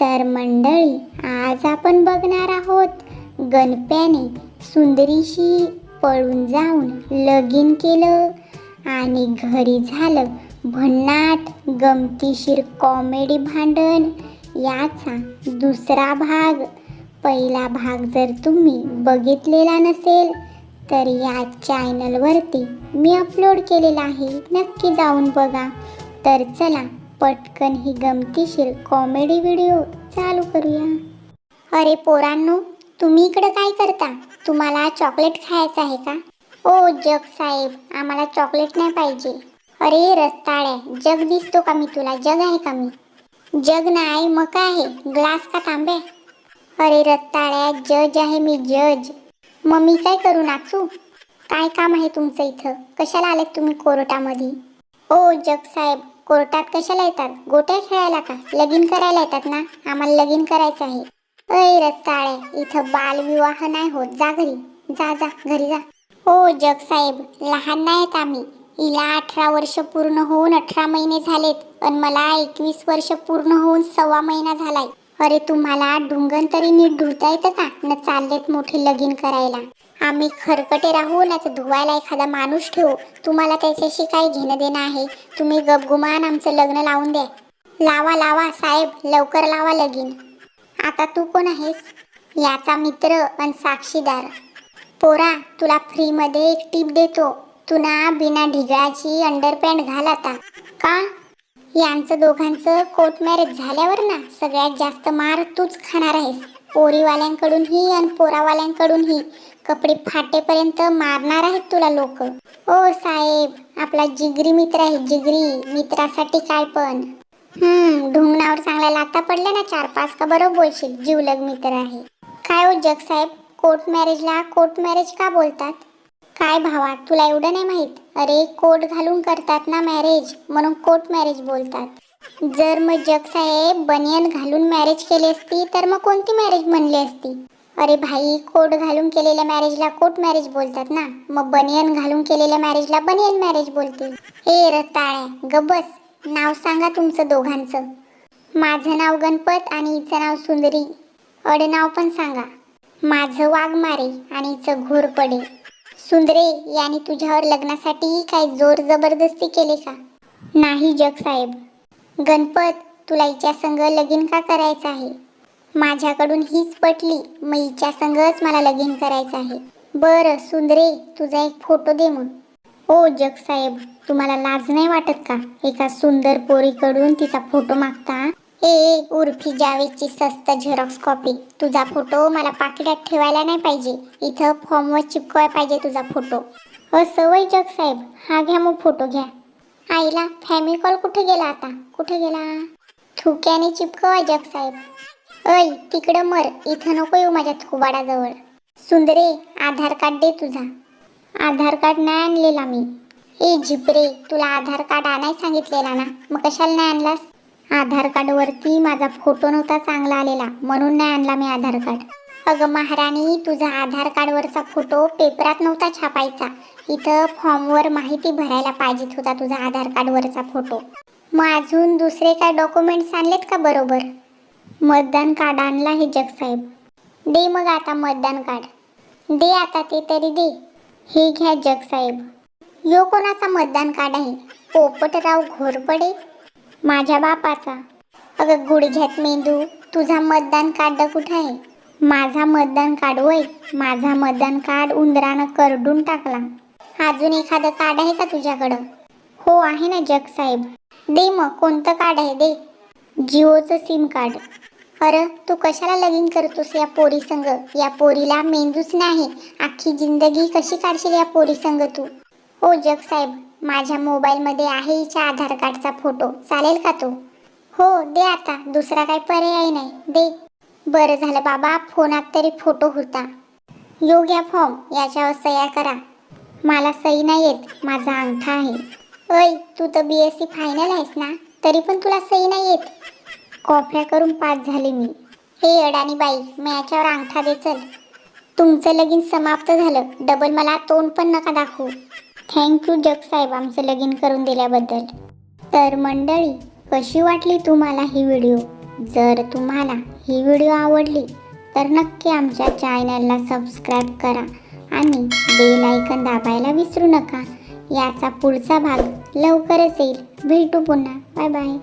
तर मंडळी आज आपण बघणार आहोत गणप्याने सुंदरीशी पळून जाऊन लगीन केलं आणि घरी झालं भन्नाट गमतीशीर कॉमेडी भांडण. याचा दुसरा भाग पहिला भाग जर तुम्ही बघितलेला नसेल तर या चॅनलवरती मी अपलोड केलेला आहे. नक्की जाऊन बघा. तर चला पटकन ही गमतीशीर कॉमेडी व्हिडिओ चालू करूया. अरे पोरांनो तुम्ही इकडं काय करता? तुम्हाला चॉकलेट खायचं आहे का? ओ जग साहेब आम्हाला चॉकलेट नाही पाहिजे. अरे रस्ताळ्या जग दिसतो का मी तुला? जग आहे का मी? जग नाही मग काय आहे? ग्लास का तांबे अरे रस्ताळ्या जज आहे मी जज. मग मी काय करू नाचू? काय काम आहे तुमचं इथं? कशाला आलेत तुम्ही कोर्टामध्ये? ओ जग साहेब कोर्टात कशाला येतात? गोट्या खेळायला का? लगीन करायला येतात ना? आम्हाला लगीन करायचं आहे. अय रत्ताळे इथं बालविवाह नाही होत. जा घरी. जा जा घरी जा. हो जग साहेब लहान नाहीत आम्ही. हिला अठरा वर्ष पूर्ण होऊन अठरा महिने झालेत. आणि मला एकवीस वर्ष पूर्ण होऊन सव्वा महिना झालाय. अरे तुम्हाला ढुंगण तरी नीट ढुळता येतं का? न चाललेत मोठे लगीन करायला. आम्ही खरकटे राहू ना तर धुवायला एखादा माणूस ठेवू. तुम्हाला त्याच्याशी काय घेणं देणं आहे. तुम्ही गपगुमान आमचं लग्न लावून द्या. लावा लावा साहेब. लवकर लावा लगीन. आता तू कोण आहेस? याचा मित्र आणि साक्षीदार. पोरा तुला फ्रीमध्ये एक टीप देतो. तू ना बिना ढिगाची अंडरपॅन्ट घाल आता. का? यांचं दोघांचं कोर्ट मॅरेज झाल्यावर ना सगळ्यात जास्त मार तूच खाणार आहेस. पोरीवाल्यांकडूनही आणि पोरावाल्यांकडूनही कपडे फाटेपर्यंत मारणार आहेत तुला लोक. ओ साहेब आपला जिगरी मित्र आहे जिगरी. मित्रासाठी काय पण. हम्म ढुंगणावर चांगला लाता पडल्या ना चार पाच का बरोबर बोलशील? जीवलग मित्र आहे. काय हो जग साहेब? कोर्ट मॅरेजला कोर्ट मॅरेज का बोलतात? काय भावा तुला एवढं नाही माहीत? अरे कोट घालून करतात ना मॅरेज म्हणून कोर्ट मॅरेज बोलतात. जर मग जग साहेब बनियन घालून मॅरेज केली असती तर मग कोणती मॅरेज म्हणली असती? अरे भाई कोट घालून केलेल्या मॅरेजला कोट मॅरेज बोलतात ना. मग बनियन घालून केलेल्या मॅरेजला बनियन मॅरेज बोलतील. ए रताळ्या गबस नाव सांगा तुमचं दोघांचं. माझं नाव गणपत आणि हिचं नाव सुंदरी. अडनाव पण सांगा. माझं वाघमारे आणि हिचं घोरपडे सुंदरे याने तुझ्यावर लग्नासाठी काय जोर जबरदस्ती केली का? नाही जग साहेब गणपत तुला हिच्या संग लगीन का करायचं आहे? माझ्याकडून हीच पटली मग हिच्या संगच मला लगीन करायचं आहे. बरं सुंदरे तुझा एक फोटो दे मग. ओ जगसाहेब तुम्हाला लाज नाही वाटत का? एका सुंदर पोरीकडून तिचा फोटो मागता ए उर्फी जावेदची सस्त झेरॉक्स कॉपी तुझा फोटो मला पाकिटात ठेवायला नाही पाहिजे. इथं फॉर्मवर चिपकवाय पाहिजे तुझा फोटो असं वय जग साहेब हा घ्या मग फोटो घ्या. आईला फॅमिकॉल कुठे गेला आता? कुठे गेला? थुक्याने चिपकवा जग साहेब. ऐ तिकडं मर. इथं नको येऊ माझ्या थुबाडाजवळ सुंदरे आधार कार्ड दे तुझा. आधार कार्ड नाही आणलेला मी. ए जिपरे तुला आधार कार्ड आणाय सांगितलेला ना मग कशाला नाही आणलास? आधार कार्डवरती माझा फोटो नव्हता चांगला आलेला. म्हणून नाही आणला मी आधार कार्ड. अगं महाराणी तुझा आधार कार्डवरचा फोटो पेपरात नव्हता छापायचा. इथं फॉर्मवर माहिती भरायला पाहिजेत होता तुझा आधार कार्डवरचा फोटो. मग अजून दुसरे काय डॉक्युमेंट्स आणलेत का बरोबर? मतदान कार्ड आणला हे जगसाहेब. दे मग आता मतदान कार्ड. दे आता ते तरी दे. हे घ्या जगसाहेब. यो कोणाचा मतदान कार्ड आहे? पोपटराव घोरपडे? माझ्या बापाचा. अगं गुडघ्यात मेंदू तुझा मतदान कार्ड कुठं आहे? माझा मतदान कार्ड वय माझा मतदान कार्ड उंदरानं करडून टाकला. अजून एखादं कार्ड आहे का तुझ्याकडं? हो आहे ना जग साहेब. दे मग कोणतं कार्ड आहे? दे. जिओचं सिम कार्ड. अरे तू कशाला लगीन करतोस या पोरी संग या पोरीला मेंदूच नाही. अख्खी जिंदगी कशी काढशील या पोरी संग तू? हो जग साहेब. माझ्या मोबाईलमध्ये आहे हिच्या आधार कार्डचा फोटो. चालेल का तो? हो दे आता. दुसरा काही पर्याय नाही. दे. बरं झालं बाबा फोनात तरी फोटो होता. योग्य फॉर्म याच्यावर सह्या करा. मला सही नाही येत माझा अंगठा आहे. अय तू तर बी एस सी फायनल आहेस ना? तरी पण तुला सही नाही येत. कॉफ्या करून पास झाले मी. हे अडाणी बाई मी याच्यावर अंगठा दे चल. तुमचं लगीन समाप्त झालं. डबल मला तोंड पण नका दाखवू. थँक्यू जगसाहेब आमचं लगीन करून दिल्याबद्दल. तर मंडळी कशी वाटली तुम्हाला ही व्हिडिओ जर तुम्हाला ही व्हिडिओ आवडली तर नक्की आमच्या चॅनलला सबस्क्राईब करा आणि बेल आयकन दाबायला विसरू नका. याचा पुढचा भाग लवकरच येईल. भेटू पुन्हा. Bye bye.